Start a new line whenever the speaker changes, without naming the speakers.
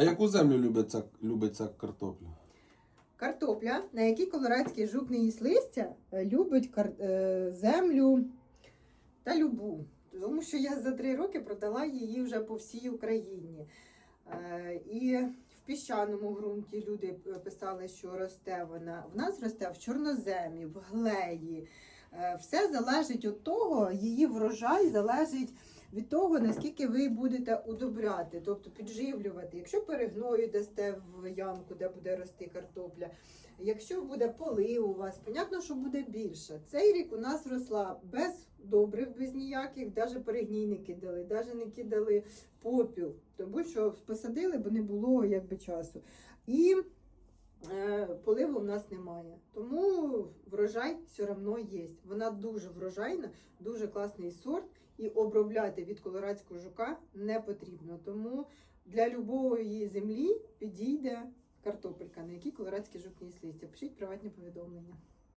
А яку землю любить ця, любить ця картопля?
Картопля, на якій колорадський жук не їсть листя, е, любить кар... е, землю та любу. Тому що я за три роки продала її вже по всій Україні. Е, І в піщаному ґрунті люди писали, що росте вона. В нас росте в чорноземі, в глеї. Е, Все залежить від того, її врожай залежить від того, наскільки ви будете удобряти, тобто підживлювати. Якщо перегною дасте в ямку, де буде рости картопля, якщо буде полив у вас, понятно, що буде більше. Цей рік у нас росла без добрив, без ніяких, навіть перегній не кидали, навіть не кидали попіл, тому що посадили, бо не було якби часу. І поливу у нас немає. Тому врожай все одно є. Вона дуже врожайна, дуже класний сорт, і обробляти від колорадського жука не потрібно. Тому для любої землі підійде картопелька, на якій колорадський жук ніс листя. Пишіть приватні повідомлення.